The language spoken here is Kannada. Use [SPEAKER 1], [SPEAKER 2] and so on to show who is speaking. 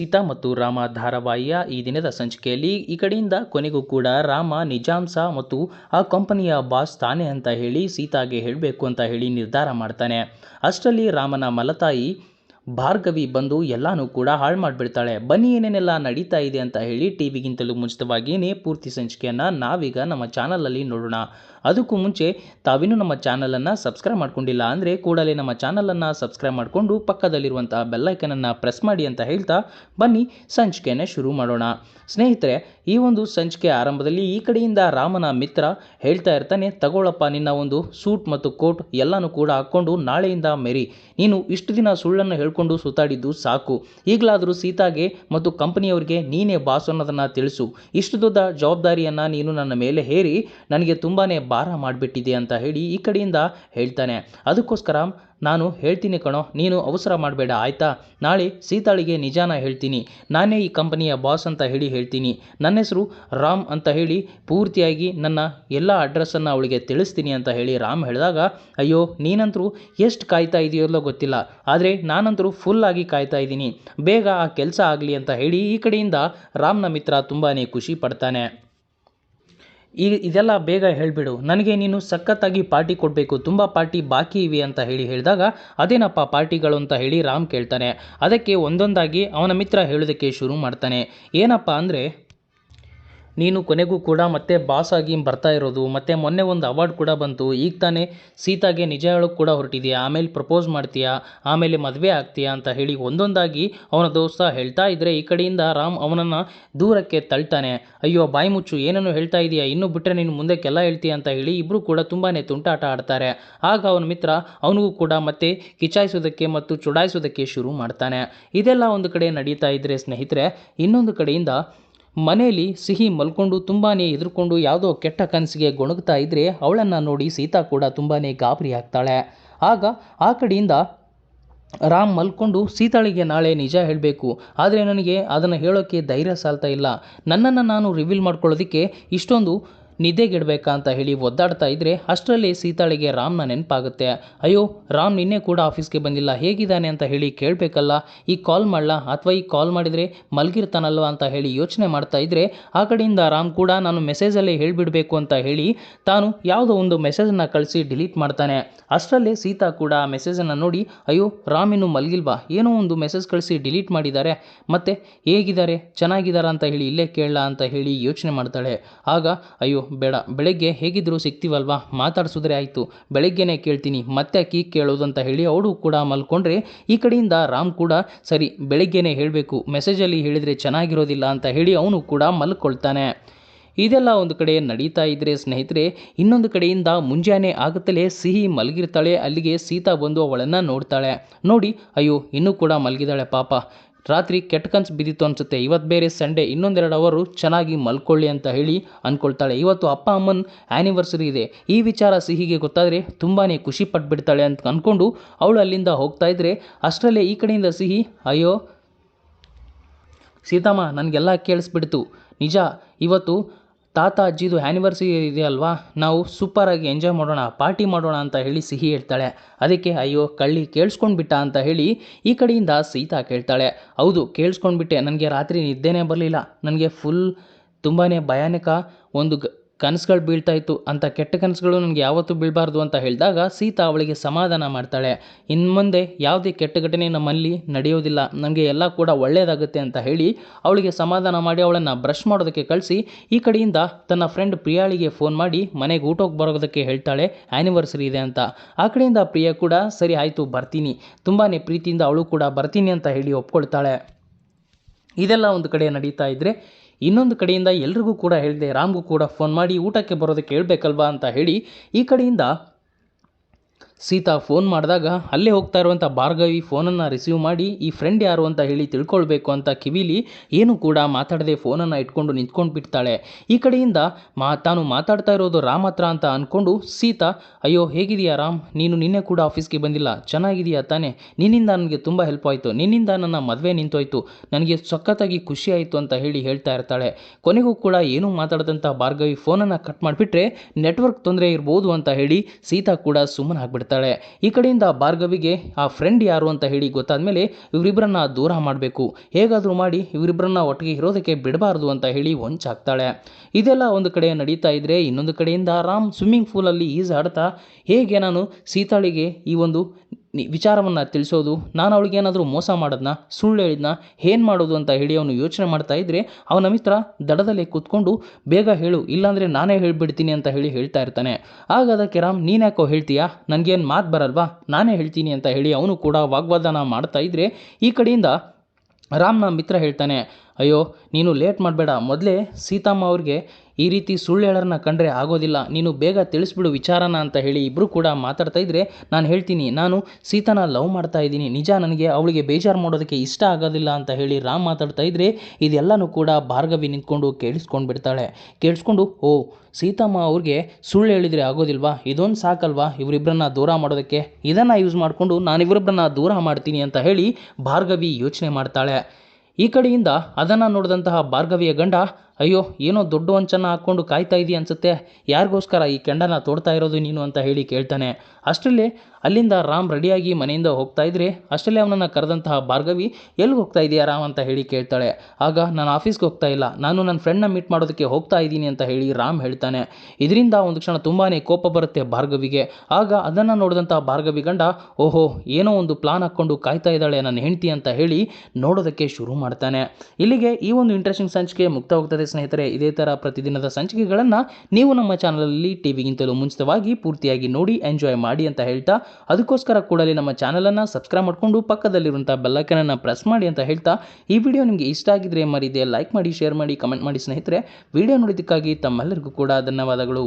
[SPEAKER 1] ಸೀತಾ ಮತ್ತು ರಾಮ ಧಾರಾವಾಹಿಯ ಈ ದಿನದ ಸಂಚಿಕೆಯಲ್ಲಿ ಈ ಕಡೆಯಿಂದ ಕೊನೆಗೂ ಕೂಡ ರಾಮ ನಿಜಾಂಸ ಮತ್ತು ಆ ಕಂಪನಿಯ ಬಾಸ್ ತಾನೇ ಅಂತ ಹೇಳಿ ಸೀತಾಗೆ ಹೇಳಬೇಕು ಅಂತ ಹೇಳಿ ನಿರ್ಧಾರ ಮಾಡ್ತಾನೆ. ಅಷ್ಟರಲ್ಲಿ ರಾಮನ ಮಲತಾಯಿ ಭಾರ್ಗವಿ ಬಂದು ಎಲ್ಲನೂ ಕೂಡ ಹಾಳು ಮಾಡಿಬಿಡ್ತಾಳೆ. ಬನ್ನಿ, ಏನೇನೆಲ್ಲ ನಡೀತಾ ಇದೆ ಅಂತ ಹೇಳಿ ಟಿ ವಿಗಿಂತಲೂ ಮುಂಚಿತವಾಗಿಯೇ ಪೂರ್ತಿ ಸಂಚಿಕೆಯನ್ನು ನಾವೀಗ ನಮ್ಮ ಚಾನಲಲ್ಲಿ ನೋಡೋಣ. ಅದಕ್ಕೂ ಮುಂಚೆ ತಾವಿನ್ನೂ ನಮ್ಮ ಚಾನಲನ್ನು ಸಬ್ಸ್ಕ್ರೈಬ್ ಮಾಡ್ಕೊಂಡಿಲ್ಲ ಅಂದರೆ ಕೂಡಲೇ ನಮ್ಮ ಚಾನಲನ್ನು ಸಬ್ಸ್ಕ್ರೈಬ್ ಮಾಡಿಕೊಂಡು ಪಕ್ಕದಲ್ಲಿರುವಂಥ ಬೆಲ್ಲೈಕನನ್ನು ಪ್ರೆಸ್ ಮಾಡಿ ಅಂತ ಹೇಳ್ತಾ ಬನ್ನಿ ಸಂಚಿಕೆಯನ್ನು ಶುರು ಮಾಡೋಣ. ಸ್ನೇಹಿತರೆ, ಈ ಒಂದು ಸಂಚಿಕೆ ಆರಂಭದಲ್ಲಿ ಈ ಕಡೆಯಿಂದ ರಾಮನ ಮಿತ್ರ ಹೇಳ್ತಾ ಇರ್ತಾನೆ ತಗೊಳ್ಳಪ್ಪ ನಿನ್ನ ಒಂದು ಸೂಟ್ ಮತ್ತು ಕೋಟ್ ಎಲ್ಲನೂ ಕೂಡ ಹಾಕ್ಕೊಂಡು ನಾಳೆಯಿಂದ ಮೆರಿ. ನೀನು ಇಷ್ಟು ದಿನ ಸುಳ್ಳನ್ನು ಹೇಳ್ಕೊಂಡು ಸುತ್ತಾಡಿದ್ದು ಸಾಕು. ಈಗಲಾದರೂ ಸೀತಾಗೆ ಮತ್ತು ಕಂಪನಿಯವರಿಗೆ ನೀನೇ ಬಾಸ್ ಅನ್ನೋದನ್ನು ತಿಳಿಸು. ಇಷ್ಟು ದೊಡ್ಡ ಜವಾಬ್ದಾರಿಯನ್ನು ನೀನು ನನ್ನ ಮೇಲೆ ಹೇರಿ, ನನಗೆ ತುಂಬಾ ಭಾರ ಮಾಡಿಬಿಟ್ಟಿದೆ ಅಂತ ಹೇಳಿ ಈ ಕಡೆಯಿಂದ ಹೇಳ್ತಾನೆ. ಅದಕ್ಕೋಸ್ಕರ ನಾನು ಹೇಳ್ತೀನಿ ಕಣೋ, ನೀನು ಅವಸರ ಮಾಡಬೇಡ, ಆಯಿತಾ? ನಾಳೆ ಸೀತಾಳಿಗೆ ನಿಜಾನ ಹೇಳ್ತೀನಿ. ನಾನೇ ಈ ಕಂಪನಿಯ ಬಾಸ್ ಅಂತ ಹೇಳಿ ಹೇಳ್ತೀನಿ. ನನ್ನ ಹೆಸರು ರಾಮ್ ಅಂತ ಹೇಳಿ ಪೂರ್ತಿಯಾಗಿ ನನ್ನ ಎಲ್ಲ ಅಡ್ರೆಸ್ಸನ್ನು ಅವಳಿಗೆ ತಿಳಿಸ್ತೀನಿ ಅಂತ ಹೇಳಿ ರಾಮ್ ಹೇಳಿದಾಗ, ಅಯ್ಯೋ, ನೀನಂತರೂ ಎಷ್ಟು ಕಾಯ್ತಾ ಇದೆಯಲ್ಲೋ ಗೊತ್ತಿಲ್ಲ. ಆದರೆ ನಾನಂತರೂ ಫುಲ್ಲಾಗಿ ಕಾಯ್ತಾ ಇದ್ದೀನಿ. ಬೇಗ ಆ ಕೆಲಸ ಆಗಲಿ ಅಂತ ಹೇಳಿ ಈ ಕಡೆಯಿಂದ ರಾಮ್ನ ಮಿತ್ರ ತುಂಬಾ ಖುಷಿ ಪಡ್ತಾನೆ. ಈಗ ಇದೆಲ್ಲ ಬೇಗ ಹೇಳಿಬಿಡು. ನನಗೆ ನೀನು ಸಖತ್ತಾಗಿ ಪಾರ್ಟಿ ಕೊಡಬೇಕು. ತುಂಬ ಪಾರ್ಟಿ ಬಾಕಿ ಇವೆ ಅಂತ ಹೇಳಿ ಹೇಳಿದಾಗ, ಅದೇನಪ್ಪ ಪಾರ್ಟಿಗಳು? ಅಂತ ಹೇಳಿ ರಾಮ್ ಕೇಳ್ತಾನೆ. ಅದಕ್ಕೆ ಒಂದೊಂದಾಗಿ ಅವನ ಮಿತ್ರ ಹೇಳೋದಕ್ಕೆ ಶುರು ಮಾಡ್ತಾನೆ. ಏನಪ್ಪ ಅಂದರೆ ನೀನು ಕೊನೆಗೂ ಕೂಡ ಮತ್ತೆ ಬಾಸ್ ಆಗಿ ಬರ್ತಾ ಇರೋದು, ಮತ್ತೆ ಮೊನ್ನೆ ಒಂದು ಅವಾರ್ಡ್ ಕೂಡ ಬಂತು. ಈಗ ತಾನೇ ಸೀತಾಗೆ ನಿಜ ಹೇಳೋಕೆ ಕೂಡ ಹೊರಟಿದೆಯಾ? ಆಮೇಲೆ ಪ್ರಪೋಸ್ ಮಾಡ್ತೀಯಾ? ಆಮೇಲೆ ಮದುವೆ ಆಗ್ತೀಯಾ ಅಂತ ಹೇಳಿ ಒಂದೊಂದಾಗಿ ಅವನ ದೋಸ್ತ ಹೇಳ್ತಾ ಇದ್ದರೆ ಈ ಕಡೆಯಿಂದ ರಾಮ್ ಅವನನ್ನು ದೂರಕ್ಕೆ ತಳ್ತಾನೆ. ಅಯ್ಯೋ, ಬಾಯಿ ಮುಚ್ಚು, ಏನನ್ನು ಹೇಳ್ತಾ ಇದೆಯಾ? ಇನ್ನೂ ಬಿಟ್ಟರೆ ನೀನು ಮುಂದಕ್ಕೆಲ್ಲ ಹೇಳ್ತೀಯ ಅಂತ ಹೇಳಿ ಇಬ್ಬರು ಕೂಡ ತುಂಬಾ ತುಂಟಾಟ ಆಡ್ತಾರೆ. ಆಗ ಅವನ ಮಿತ್ರ ಅವನಿಗೂ ಕೂಡ ಮತ್ತೆ ಕಿಚಾಯಿಸೋದಕ್ಕೆ ಮತ್ತು ಚುಡಾಯಿಸೋದಕ್ಕೆ ಶುರು ಮಾಡ್ತಾನೆ. ಇದೆಲ್ಲ ಒಂದು ಕಡೆ ನಡೀತಾ ಇದ್ದರೆ ಸ್ನೇಹಿತರೆ, ಇನ್ನೊಂದು ಕಡೆಯಿಂದ ಮನೆಯಲ್ಲಿ ಸಿಹಿ ಮಲ್ಕೊಂಡು ತುಂಬಾ ಎದುರುಕೊಂಡು ಯಾವುದೋ ಕೆಟ್ಟ ಕನಸಿಗೆ ಗೊಣಗ್ತಾ ಇದ್ದರೆ ಅವಳನ್ನು ನೋಡಿ ಸೀತಾ ಕೂಡ ತುಂಬಾ ಗಾಬರಿ ಆಗ್ತಾಳೆ. ಆಗ ಆ ಕಡೆಯಿಂದ ರಾಮ್ ಮಲ್ಕೊಂಡು, ಸೀತಾಳಿಗೆ ನಾಳೆ ನಿಜ ಹೇಳಬೇಕು. ಆದರೆ ನನಗೆ ಅದನ್ನು ಹೇಳೋಕ್ಕೆ ಧೈರ್ಯ ಸಾಲ್ತಾ ಇಲ್ಲ. ನನ್ನನ್ನು ನಾನು ರಿವೀಲ್ ಮಾಡ್ಕೊಳ್ಳೋದಕ್ಕೆ ಇಷ್ಟೊಂದು ನಿದ್ದೆಗೆಡಬೇಕಾ ಅಂತ ಹೇಳಿ ಒದ್ದಾಡ್ತಾ ಇದ್ದರೆ ಅಷ್ಟರಲ್ಲಿ ಸೀತಾಳಿಗೆ ರಾಮ್ನ ನೆನಪಾಗುತ್ತೆ. ಅಯ್ಯೋ, ರಾಮ್ ನಿನ್ನೆ ಕೂಡ ಆಫೀಸ್ಗೆ ಬಂದಿಲ್ಲ, ಹೇಗಿದ್ದಾನೆ ಅಂತ ಹೇಳಿ ಕೇಳಬೇಕಲ್ಲ. ಈ ಕಾಲ್ ಮಾಡಲ? ಅಥವಾ ಈ ಕಾಲ್ ಮಾಡಿದರೆ ಮಲಗಿರ್ತಾನಲ್ವ ಅಂತ ಹೇಳಿ ಯೋಚನೆ ಮಾಡ್ತಾ ಇದ್ದರೆ ಆ ಕಡೆಯಿಂದ ರಾಮ್ ಕೂಡ ನಾನು ಮೆಸೇಜಲ್ಲೇ ಹೇಳಿಬಿಡಬೇಕು ಅಂತ ಹೇಳಿ ತಾನು ಯಾವುದೋ ಒಂದು ಮೆಸೇಜನ್ನು ಕಳಿಸಿ ಡಿಲೀಟ್ ಮಾಡ್ತಾನೆ. ಅಷ್ಟರಲ್ಲೇ ಸೀತಾ ಕೂಡ ಆ ಮೆಸೇಜನ್ನು ನೋಡಿ, ಅಯ್ಯೋ, ರಾಮ್ ಇನ್ನು ಮಲಗಿಲ್ವಾ? ಏನೋ ಒಂದು ಮೆಸೇಜ್ ಕಳಿಸಿ ಡಿಲೀಟ್ ಮಾಡಿದ್ದಾರೆ. ಮತ್ತೆ ಹೇಗಿದ್ದಾರೆ? ಚೆನ್ನಾಗಿದ್ದಾರಾ ಅಂತ ಹೇಳಿ ಇಲ್ಲೇ ಕೇಳಲ್ಲ ಅಂತ ಹೇಳಿ ಯೋಚನೆ ಮಾಡ್ತಾಳೆ. ಆಗ, ಅಯ್ಯೋ ಬೇಡ. ಬೆಳಗ್ಗೆ ಹೇಗಿದ್ದರೂ ಸಿಗ್ತೀವಲ್ವಾ ಮಾತಾಡ್ಸಿದ್ರೆ ಆಯಿತು. ಬೆಳಗ್ಗೆನೇ ಕೇಳ್ತೀನಿ. ಮತ್ತೆ ಅಕ್ಕಿ ಕೇಳೋದು ಅಂತ ಹೇಳಿ ಅವಳು ಕೂಡ ಮಲ್ಕೊಂಡ್ರೆ ಈ ಕಡೆಯಿಂದ ರಾಮ್ ಕೂಡ, ಸರಿ, ಬೆಳಗ್ಗೆನೇ ಹೇಳಬೇಕು. ಮೆಸೇಜಲ್ಲಿ ಹೇಳಿದರೆ ಚೆನ್ನಾಗಿರೋದಿಲ್ಲ ಅಂತ ಹೇಳಿ ಅವನು ಕೂಡ ಮಲ್ಕೊಳ್ತಾನೆ. ಇದೆಲ್ಲ ಒಂದು ಕಡೆ ನಡೀತಾ ಇದ್ದರೆ ಸ್ನೇಹಿತರೆ, ಇನ್ನೊಂದು ಕಡೆಯಿಂದ ಮುಂಜಾನೆ ಆಗುತ್ತಲೇ ಸಿಹಿ ಮಲಗಿರ್ತಾಳೆ. ಅಲ್ಲಿಗೆ ಸೀತಾ ಬಂದು ಅವಳನ್ನು ನೋಡ್ತಾಳೆ. ನೋಡಿ, ಅಯ್ಯೋ, ಇನ್ನೂ ಕೂಡ ಮಲಗಿದಾಳೆ ಪಾಪ. ರಾತ್ರಿ ಕೆಟ್ಟ ಕನ್ಸು ಬಿದ್ದಿತ್ತು ಅನಿಸುತ್ತೆ. ಇವತ್ತು ಬೇರೆ ಸಂಡೇ, ಇನ್ನೊಂದೆರಡು ಅವರು ಚೆನ್ನಾಗಿ ಮಲ್ಕೊಳ್ಳಿ ಅಂತ ಹೇಳಿ ಅಂದ್ಕೊಳ್ತಾಳೆ ಇವತ್ತು ಅಪ್ಪ ಅಮ್ಮನ ಆ್ಯನಿವರ್ಸರಿ ಇದೆ. ಈ ವಿಚಾರ ಸಿಹಿಗೆ ಗೊತ್ತಾದರೆ ತುಂಬಾ ಖುಷಿ ಪಟ್ಬಿಡ್ತಾಳೆ ಅಂತ ಅಂದ್ಕೊಂಡು ಅವಳು ಅಲ್ಲಿಂದ ಹೋಗ್ತಾ ಇದ್ದರೆ ಅಷ್ಟರಲ್ಲೇ ಈ ಕಡೆಯಿಂದ ಸಿಹಿ, ಅಯ್ಯೋ, ಸೀತಮ್ಮ, ನನಗೆಲ್ಲ ಕೇಳಿಸ್ಬಿಡ್ತು. ನಿಜ, ಇವತ್ತು ತಾತ ಅಜ್ಜಿದು ಆ್ಯನಿವರ್ಸರಿ ಇದೆಯಲ್ವಾ? ನಾವು ಸೂಪರಾಗಿ ಎಂಜಾಯ್ ಮಾಡೋಣ ಪಾರ್ಟಿ ಮಾಡೋಣ ಅಂತ ಹೇಳಿ ಸಿಹಿ ಹೇಳ್ತಾಳೆ. ಅದಕ್ಕೆ ಅಯ್ಯೋ, ಕಳ್ಳಿ ಕೇಳಿಸ್ಕೊಂಡ್ಬಿಟ್ಟ ಅಂತ ಹೇಳಿ ಈ ಕಡೆಯಿಂದ ಸೀತಾ ಕೇಳ್ತಾಳೆ. ಹೌದು ಕೇಳಿಸ್ಕೊಂಡ್ಬಿಟ್ಟೆ ನನಗೆ ರಾತ್ರಿ ನಿದ್ದೆನೇ ಬರಲಿಲ್ಲ. ನನಗೆ ಫುಲ್ ತುಂಬಾ ಭಯಾನಕ ಒಂದು ಗ ಕನಸುಗಳು ಬೀಳ್ತಾ ಇತ್ತು ಅಂಥ ಕೆಟ್ಟ ಕನಸುಗಳು ನನಗೆ ಯಾವತ್ತೂ ಬೀಳಬಾರ್ದು ಅಂತ ಹೇಳಿದಾಗ ಸೀತಾ ಅವಳಿಗೆ ಸಮಾಧಾನ ಮಾಡ್ತಾಳೆ. ಇನ್ನು ಮುಂದೆ ಯಾವುದೇ ಕೆಟ್ಟ ಘಟನೆ ನಮ್ಮಲ್ಲಿ ನಡೆಯೋದಿಲ್ಲ. ನನಗೆ ಎಲ್ಲ ಕೂಡ ಒಳ್ಳೆಯದಾಗುತ್ತೆ ಅಂತ ಹೇಳಿ ಅವಳಿಗೆ ಸಮಾಧಾನ ಮಾಡಿ ಅವಳನ್ನು ಬ್ರಷ್ ಮಾಡೋದಕ್ಕೆ ಕಳಿಸಿ ಈ ಕಡೆಯಿಂದ ತನ್ನ ಫ್ರೆಂಡ್ ಪ್ರಿಯಾಳಿಗೆ ಫೋನ್ ಮಾಡಿ ಮನೆಗೆ ಊಟಕ್ಕೆ ಬರೋದಕ್ಕೆ ಹೇಳ್ತಾಳೆ ಆ್ಯನಿವರ್ಸರಿ ಇದೆ ಅಂತ. ಆ ಕಡೆಯಿಂದ ಪ್ರಿಯಾ ಕೂಡ, ಸರಿ ಆಯಿತು, ಬರ್ತೀನಿ. ತುಂಬಾ ಪ್ರೀತಿಯಿಂದ ಅವಳು ಕೂಡ ಬರ್ತೀನಿ ಅಂತ ಹೇಳಿ ಒಪ್ಕೊಳ್ತಾಳೆ. ಇದೆಲ್ಲ ಒಂದು ಕಡೆ ನಡೀತಾ ಇದ್ದರೆ ಇನ್ನೊಂದು ಕಡೆಯಿಂದ ಎಲ್ರಿಗೂ ಕೂಡ ಹೇಳಿದೆ ರಾಮ್ಗೂ ಕೂಡ ಫೋನ್ ಮಾಡಿ ಊಟಕ್ಕೆ ಬರೋದಕ್ಕೆ ಹೇಳ್ಬೇಕಲ್ವಾ ಅಂತ ಹೇಳಿ ಈ ಕಡೆಯಿಂದ ಸೀತಾ ಫೋನ್ ಮಾಡಿದಾಗ, ಅಲ್ಲೇ ಹೋಗ್ತಾ ಇರುವಂಥ ಭಾರ್ಗವಿ ಫೋನನ್ನು ರಿಸೀವ್ ಮಾಡಿ, ಈ ಫ್ರೆಂಡ್ ಯಾರು ಅಂತ ಹೇಳಿ ತಿಳ್ಕೊಳ್ಬೇಕು ಅಂತ ಕಿವಿಲಿ ಏನು ಕೂಡ ಮಾತಾಡದೆ ಫೋನನ್ನು ಇಟ್ಕೊಂಡು ನಿಂತ್ಕೊಂಡು ಬಿಡ್ತಾಳೆ. ಈ ಕಡೆಯಿಂದ ಮಾ, ತಾನು ಮಾತಾಡ್ತಾ ಇರೋದು ರಾಮ್ ಹತ್ರ ಅಂತ ಅಂದ್ಕೊಂಡು ಸೀತಾ, ಅಯ್ಯೋ ಹೇಗಿದೆಯಾ ರಾಮ್? ನೀನು ನಿನ್ನೆ ಕೂಡ ಆಫೀಸ್ಗೆ ಬಂದಿಲ್ಲ. ಚೆನ್ನಾಗಿದೆಯಾ ತಾನೇ? ನಿನ್ನಿಂದ ನನಗೆ ತುಂಬ ಹೆಲ್ಪ್ ಆಯಿತು. ನಿನ್ನಿಂದ ನನ್ನ ಮದುವೆ ನಿಂತೋಯ್ತು. ನನಗೆ ಸಖತ್ತಾಗಿ ಖುಷಿ ಆಯಿತು ಅಂತ ಹೇಳಿ ಹೇಳ್ತಾ ಇರ್ತಾಳೆ. ಕೊನೆಗೂ ಕೂಡ ಏನೂ ಮಾತಾಡದಂಥ ಭಾರ್ಗವಿ ಫೋನನ್ನು ಕಟ್ ಮಾಡಿಬಿಟ್ರೆ ನೆಟ್ವರ್ಕ್ ತೊಂದರೆ ಇರ್ಬೋದು ಅಂತ ಹೇಳಿ ಸೀತಾ ಕೂಡ ಸುಮ್ಮನಾಗ್ಬಿಡ್ತಾಳೆ. ಬಿಡ್ತಾಳೆ ಈ ಕಡೆಯಿಂದ ಭಾರ್ಗವಿಗೆ ಆ ಫ್ರೆಂಡ್ ಯಾರು ಅಂತ ಹೇಳಿ ಗೊತ್ತಾದ ಮೇಲೆ ಇವರಿಬ್ಬರನ್ನ ದೂರ ಮಾಡಬೇಕು. ಹೇಗಾದರೂ ಮಾಡಿ ಇವರಿಬ್ಬರನ್ನ ಒಟ್ಟಿಗೆ ಇರೋದಕ್ಕೆ ಬಿಡಬಾರ್ದು ಅಂತ ಹೇಳಿ ಹೊಂಚಾಗ್ತಾಳೆ ಇದೆಲ್ಲ ಒಂದು ಕಡೆ ನಡೀತಾ ಇದ್ರೆ ಇನ್ನೊಂದು ಕಡೆಯಿಂದ ರಾಮ್ ಸ್ವಿಮ್ಮಿಂಗ್ ಪೂಲಲ್ಲಿ ಈಜಾಡ್ತಾ, ಹೇಗೆ ನಾನು ಸೀತಾಳಿಗೆ ಈ ಒಂದು ನಿ- ವಿಚಾರವನ್ನು ತಿಳಿಸೋದು, ನಾನು ಅವಳಿಗೆ ಏನಾದರೂ ಮೋಸ ಮಾಡೋದನ್ನ ಸುಳ್ಳು ಹೇಳಿದ್ನ, ಏನು ಮಾಡೋದು ಅಂತ ಹೇಳಿ ಅವನು ಯೋಚನೆ ಮಾಡ್ತಾ ಇದ್ದರೆ ಅವನ ಮಿತ್ರ ದಡದಲ್ಲಿ ಕೂತ್ಕೊಂಡು ಬೇಗ ಹೇಳು, ಇಲ್ಲಾಂದರೆ ನಾನೇ ಹೇಳಿಬಿಡ್ತೀನಿ ಅಂತ ಹೇಳಿ ಹೇಳ್ತಾ ಇರ್ತಾನೆ. ಆಗ ಅದಕ್ಕೆ ರಾಮ್ ನೀನ್ಯಾಕೋ ಹೇಳ್ತೀಯಾ? ನನಗೇನು ಮಾತು ಬರಲ್ವಾ? ನಾನೇ ಹೇಳ್ತೀನಿ ಅಂತ ಹೇಳಿ ಅವನು ಕೂಡ ವಾಗ್ವಾದನ ಮಾಡ್ತಾ ಇದ್ದರೆ ಈ ಕಡೆಯಿಂದ ರಾಮ್ನ ಮಿತ್ರ ಹೇಳ್ತಾನೆ ಅಯ್ಯೋ, ನೀನು ಲೇಟ್ ಮಾಡಬೇಡ. ಮೊದಲೇ ಸೀತಮ್ಮ ಅವ್ರಿಗೆ ಈ ರೀತಿ ಸುಳ್ಳು ಹೇಳೋರನ್ನ ಕಂಡ್ರೆ ಆಗೋದಿಲ್ಲ. ನೀನು ಬೇಗ ತಿಳಿಸ್ಬಿಡು ವಿಚಾರನ ಅಂತ ಹೇಳಿ ಇಬ್ಬರು ಕೂಡ ಮಾತಾಡ್ತಾ ಇದ್ದರೆ ನಾನು ಹೇಳ್ತೀನಿ. ನಾನು ಸೀತನ ಲವ್ ಮಾಡ್ತಾ ಇದ್ದೀನಿ. ನಿಜ ನನಗೆ ಅವಳಿಗೆ ಬೇಜಾರು ಮಾಡೋದಕ್ಕೆ ಇಷ್ಟ ಆಗೋದಿಲ್ಲ ಅಂತ ಹೇಳಿ ರಾಮ್ ಮಾತಾಡ್ತಾ ಇದ್ದರೆ ಇದೆಲ್ಲನೂ ಕೂಡ ಭಾರ್ಗವಿ ನಿಂತ್ಕೊಂಡು ಕೇಳಿಸ್ಕೊಂಡು ಬಿಡ್ತಾಳೆ. ಕೇಳಿಸ್ಕೊಂಡು, ಓ, ಸೀತಮ್ಮ ಅವ್ರಿಗೆ ಸುಳ್ಳು ಹೇಳಿದರೆ ಆಗೋದಿಲ್ವಾ? ಇದೊಂದು ಸಾಕಲ್ವಾ ಇವರಿಬ್ಬರನ್ನ ದೂರ ಮಾಡೋದಕ್ಕೆ? ಇದನ್ನು ಯೂಸ್ ಮಾಡಿಕೊಂಡು ನಾನಿವರಿಬ್ಬರನ್ನ ದೂರ ಮಾಡ್ತೀನಿ ಅಂತ ಹೇಳಿ ಭಾರ್ಗವಿ ಯೋಚನೆ ಮಾಡ್ತಾಳೆ. ಈ ಕಡೆಯಿಂದ ಅದನ್ನು ನೋಡಿದಂತಹ ಭಾರ್ಗವಿಯ ಗಂಡ ಅಯ್ಯೋ, ಏನೋ ದೊಡ್ಡ ವಂಚನ ಹಾಕ್ಕೊಂಡು ಕಾಯ್ತಾ ಇದೀಯ ಅನ್ಸುತ್ತೆ. ಯಾರಿಗೋಸ್ಕರ ಈ ಕೆಂಡನ ತೋಡ್ತಾ ಇರೋದು ನೀನು ಅಂತ ಹೇಳಿ ಕೇಳ್ತಾನೆ. ಅಷ್ಟರಲ್ಲಿ ಅಲ್ಲಿಂದ ರಾಮ್ ರೆಡಿಯಾಗಿ ಮನೆಯಿಂದ ಹೋಗ್ತಾ ಇದ್ರೆ ಅಷ್ಟರಲ್ಲಿ ಅವನನ್ನು ಕರೆದಂತಹ ಭಾರ್ಗವಿ ಎಲ್ಲಿಗೆ ಹೋಗ್ತಾ ಇದೆಯಾ ರಾಮ್ ಅಂತ ಹೇಳಿ ಕೇಳ್ತಾಳೆ. ಆಗ ನಾನು ಆಫೀಸ್ಗೆ ಹೋಗ್ತಾ ಇಲ್ಲ, ನಾನು ನನ್ನ ಫ್ರೆಂಡ್ನ ಮೀಟ್ ಮಾಡೋದಕ್ಕೆ ಹೋಗ್ತಾ ಇದ್ದೀನಿ ಅಂತ ಹೇಳಿ ರಾಮ್ ಹೇಳ್ತಾನೆ. ಇದರಿಂದ ಒಂದು ಕ್ಷಣ ತುಂಬಾ ಕೋಪ ಬರುತ್ತೆ ಭಾರ್ಗವಿಗೆ. ಆಗ ಅದನ್ನು ನೋಡಿದಂತಹ ಭಾರ್ಗವಿ ಗಂಡ, ಓಹೋ, ಏನೋ ಒಂದು ಪ್ಲಾನ್ ಹಾಕ್ಕೊಂಡು ಕಾಯ್ತಾ ಇದ್ದಾಳೆ ನನ್ನ ಹೆಂಡತಿ ಅಂತ ಹೇಳಿ ನೋಡೋದಕ್ಕೆ ಶುರು ಮಾಡ್ತಾನೆ. ಇಲ್ಲಿಗೆ ಈ ಒಂದು ಇಂಟ್ರೆಸ್ಟಿಂಗ್ ಸಂಚಿಕೆ ಮುಕ್ತ ಹೋಗ್ತದೆ ಸ್ನೇಹಿತರೆ, ಇದೇ ಥರ ಪ್ರತಿದಿನದ ಸಂಚಿಕೆಗಳನ್ನು ನೀವು ನಮ್ಮ ಚಾನಲಲ್ಲಿ ಟಿವಿಗಿಂತಲೂ ಮುಂಚಿತವಾಗಿ ಪೂರ್ತಿಯಾಗಿ ನೋಡಿ, ಎಂಜಾಯ್ ಮಾಡಿ ಅಂತ ಹೇಳ್ತಾ, ಅದಕ್ಕೋಸ್ಕರ ಕೂಡಲೇ ನಮ್ಮ ಚಾನಲನ್ನು ಸಬ್ಸ್ಕ್ರೈಬ್ ಮಾಡಿಕೊಂಡು ಪಕ್ಕದಲ್ಲಿರುವಂಥ ಬೆಲ್ಲೈಕನನ್ನು ಪ್ರೆಸ್ ಮಾಡಿ ಅಂತ ಹೇಳ್ತಾ, ಈ ವಿಡಿಯೋ ನಿಮಗೆ ಇಷ್ಟ ಆಗಿದ್ರೆ ಮರಿದೆ ಲೈಕ್ ಮಾಡಿ ಶೇರ್ ಮಾಡಿ ಕಮೆಂಟ್ ಮಾಡಿ ಸ್ನೇಹಿತರೆ. ವಿಡಿಯೋ ನೋಡಿದ್ದಕ್ಕಾಗಿ ತಮ್ಮೆಲ್ಲರಿಗೂ ಕೂಡ ಧನ್ಯವಾದಗಳು.